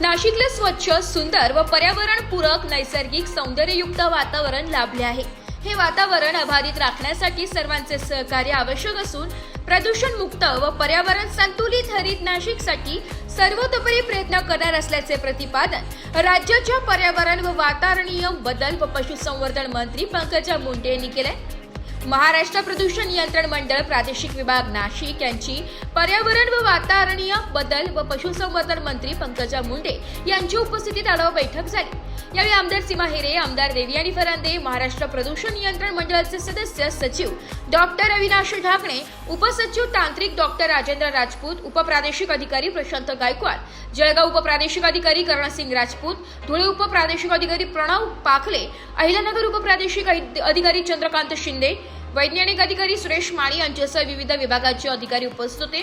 नाशिकला स्वच्छ सुंदर व पर्यावरणपूरक नैसर्गिक सौंदर्ययुक्त वातावरण लाभले आहे. हे वातावरण अबाधित राखण्यासाठी सर्वांचे सहकार्य आवश्यक असून प्रदूषण मुक्त व पर्यावरण संतुलित हरित नाशिकसाठी सर्वतोपरी प्रयत्न करणार असल्याचे प्रतिपादन राज्याच्या पर्यावरण व वातावरणीय बदल व पशुसंवर्धन मंत्री पंकजा मुंडे यांनी केले महाराष्ट्र प्रदूषण नियंत्रण मंडळ प्रादेशिक विभाग नाशिक यांची पर्यावरण व वातावरणीय बदल व पशुसंवर्धन मंत्री पंकजा मुंडे यांच्या उपस्थितीत आढावा बैठक झाली. यावेळी आमदार सीमा हिरे आमदार देवियानी फरांदे महाराष्ट्र प्रदूषण नियंत्रण मंडळाचे सदस्य सचिव डॉक्टर अविनाश ढाकणे उपसचिव तांत्रिक डॉक्टर राजेंद्र राजपूत उपप्रादेशिक अधिकारी प्रशांत गायकवाड जळगाव उपप्रादेशिक अधिकारी कर्णसिंग राजपूत धुळे उपप्रादेशिक अधिकारी प्रणव पाखले अहिल्यानगर उपप्रादेशिक अधिकारी चंद्रकांत शिंदे वैज्ञानिक अधिकारी सुरेश माळी यांच्यासह विविध विभागाचे अधिकारी उपस्थित होते.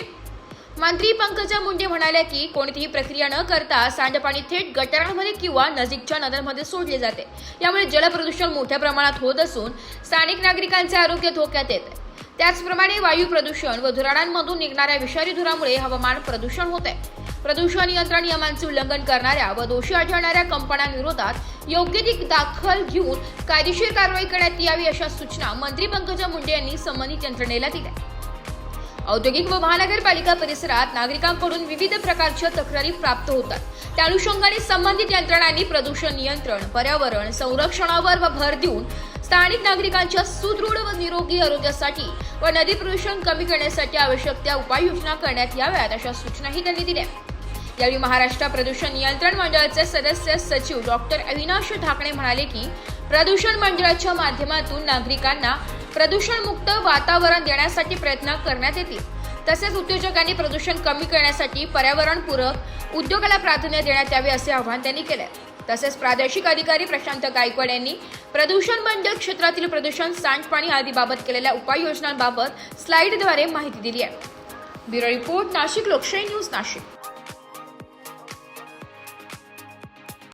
मंत्री पंकजा मुंडे म्हणाल्या की कोणतीही प्रक्रिया न करता सांडपाणी थेट गटारांमध्ये किंवा नजीकच्या नद्यांमध्ये सोडले जाते. यामुळे जलप्रदूषण मोठ्या प्रमाणात होत असून स्थानिक नागरिकांचे आरोग्य धोक्यात येते त्याचप्रमाणे वायू प्रदूषण व धुराडांमधून निघणाऱ्या विषारी धुरामुळे हवामान प्रदूषण होत आहे प्रदूषण नियंत्रण नियमांचे उल्लंघन करणाऱ्या व दोषी आढळणाऱ्या कंपन्यांविरोधात योग्य ती दाखल घेऊन कायदेशीर कारवाई करण्यात यावी अशा सूचना मंत्री पंकजा मुंडे यांनी संबंधित यंत्रणेला दिल्या. औद्योगिक व महानगरपालिका परिसरात नागरिकांकडून विविध प्रकारच्या तक्रारी प्राप्त होतात. त्या अनुषंगाने संबंधित यंत्रणांनी प्रदूषण नियंत्रण पर्यावरण संरक्षणावर व भर देऊन स्थानिक नागरिकांच्या सुदृढ व निरोगी आरोग्यासाठी व नदी प्रदूषण कमी करण्यासाठी आवश्यक त्या उपाययोजना करण्यात याव्यात अशा सूचनाही त्यांनी दिल्या. यावेळी महाराष्ट्र प्रदूषण नियंत्रण मंडळाचे सदस्य सचिव डॉक्टर अविनाश ठाकणे म्हणाले की प्रदूषण मंडळाच्या माध्यमातून नागरिकांना प्रदूषणमुक्त वातावरण देण्यासाठी प्रयत्न करण्यात येतील. तसेच उद्योजकांनी प्रदूषण कमी करण्यासाठी पर्यावरणपूरक उद्योगाला प्राधान्य देण्यात यावे असे आवाहन त्यांनी केले. तसेच प्रादेशिक अधिकारी प्रशांत गायकवाड यांनी प्रदूषण बंद क्षेत्रातील प्रदूषण सांडपाणी आदीबाबत केलेल्या उपाययोजनांबाबत स्लाईडद्वारे माहिती दिली आहे. ब्युरो रिपोर्ट नाशिक लोकशाही न्यूज नाशिक.